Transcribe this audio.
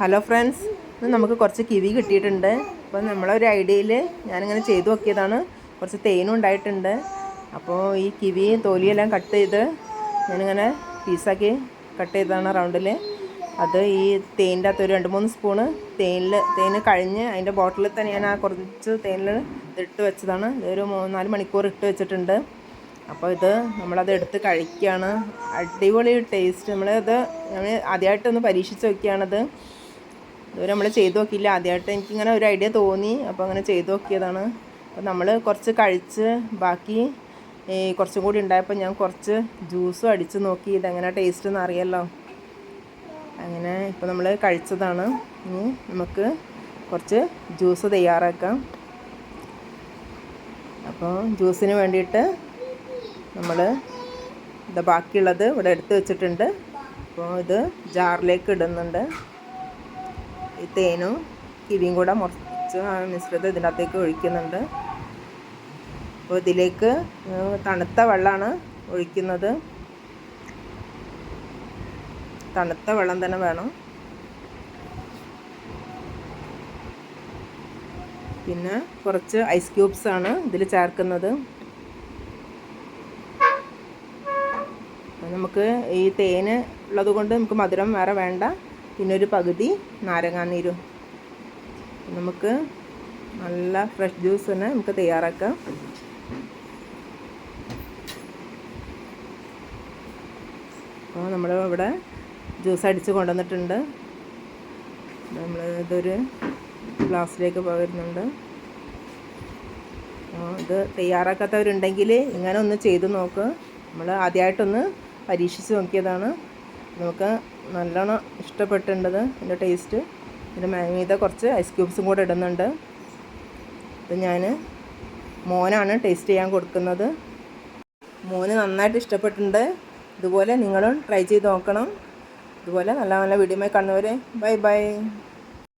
Hello friends ഇന്ന് നമുക്ക് കുറച്ച് കിവി കിട്ടിയിട്ടുണ്ട്. അപ്പോൾ നമ്മളൊരു ഐഡിയയിൽ ഞാനിങ്ങനെ ചെയ്തു നോക്കിയതാണ്. കുറച്ച് തേനും ഉണ്ടായിട്ടുണ്ട്. അപ്പോൾ ഈ കിവി തോലിയെല്ലാം കട്ട് ചെയ്ത് ഞാനിങ്ങനെ പീസാക്കി കട്ട് ചെയ്തതാണ് റൗണ്ടിൽ അത് ഈ തേനിന്റെ അകത്ത് ഒരു രണ്ട് മൂന്ന് സ്പൂണ് തേനിൽ തേന് കഴിഞ്ഞ് അതിന്റെ ബോട്ടിലിൽ തന്നെ ഞാൻ ആ കുറച്ച് തേനിൽ ഇട്ട് വെച്ചതാണ്. ഇതൊരു മൂന്ന് നാല് മണിക്കൂർ ഇട്ട് വെച്ചിട്ടുണ്ട്. അപ്പോൾ ഇത് നമ്മളത് എടുത്ത് കഴിക്കുകയാണ്. അടിപൊളി ടേസ്റ്റ്. നമ്മളത് നമ്മൾ ആദ്യമായിട്ടൊന്ന് പരീക്ഷിച്ച് നോക്കിയാണത്. ഇതുവരെ നമ്മൾ ചെയ്ത് നോക്കിയില്ല. ആദ്യമായിട്ട് എനിക്കിങ്ങനെ ഒരു ഐഡിയ തോന്നി. അപ്പോൾ അങ്ങനെ ചെയ്ത് നോക്കിയതാണ്. അപ്പോൾ നമ്മൾ കുറച്ച് കഴിച്ച് ബാക്കി ഈ കുറച്ചും കൂടി ഉണ്ടായപ്പോൾ ഞാൻ കുറച്ച് ജ്യൂസും അടിച്ച് നോക്കി. ഇതെങ്ങനെ ടേസ്റ്റ് എന്ന് അറിയാമല്ലോ അങ്ങനെ ഇപ്പോൾ നമ്മൾ കഴിച്ചതാണ്. ഇനി നമുക്ക് കുറച്ച് ജ്യൂസ് തയ്യാറാക്കാം. അപ്പോൾ ജ്യൂസിന് വേണ്ടിയിട്ട് നമ്മൾ ഇത് ബാക്കിയുള്ളത് ഇവിടെ എടുത്ത് വെച്ചിട്ടുണ്ട്. അപ്പോൾ ഇത് ജാറിലേക്ക് ഇടുന്നുണ്ട്. ഈ തേനും കിവിയും കൂടെ മുറിച്ച് മിശ്രിതം ഇതിന്റെ അകത്തേക്ക് ഒഴിക്കുന്നുണ്ട്. അപ്പോൾ ഇതിലേക്ക് തണുത്ത വെള്ളമാണ് ഒഴിക്കുന്നത്. തണുത്ത വെള്ളം തന്നെ വേണം. പിന്നെ കുറച്ച് ഐസ് ക്യൂബ്സ് ആണ് ഇതിൽ ചേർക്കുന്നത്. നമുക്ക് ഈ തേന് ഉള്ളത് കൊണ്ട് നമുക്ക് മധുരം വേറെ വേണ്ട. പിന്നെ ഒരു പകുതി നാരങ്ങാനീരും. നമുക്ക് നല്ല ഫ്രഷ് ജ്യൂസ് തന്നെ നമുക്ക് തയ്യാറാക്കാം. അപ്പോൾ നമ്മൾ ഇവിടെ ജ്യൂസ് അടിച്ച് കൊണ്ടുവന്നിട്ടുണ്ട്. നമ്മൾ ഇതൊരു ഗ്ലാസ്സിലേക്ക് പകരുന്നുണ്ട്. ഇത് തയ്യാറാക്കാത്തവരുണ്ടെങ്കിൽ ഇങ്ങനെ ഒന്ന് ചെയ്ത് നോക്ക്. നമ്മൾ ആദ്യമായിട്ടൊന്ന് പരീക്ഷിച്ച് നോക്കിയതാണ്. നമുക്ക് നല്ലോണം ഇഷ്ടപ്പെട്ടിട്ടുണ്ട് ഇതിന്റെ ടേസ്റ്റ് ഇതിന്റെ മീത കുറച്ച് ഐസ് ക്യൂബ്സും കൂടെ ഇടുന്നുണ്ട്. ഇത് ഞാൻ മോനാണ് ടേസ്റ്റ് ചെയ്യാൻ കൊടുക്കുന്നത്. മോന് നന്നായിട്ട് ഇഷ്ടപ്പെട്ടിട്ടുണ്ട്. ഇതുപോലെ നിങ്ങളും ട്രൈ ചെയ്ത് നോക്കണം. ഇതുപോലെ നല്ല നല്ല വീഡിയോമായി കാണുന്നവരെ ബൈ ബൈ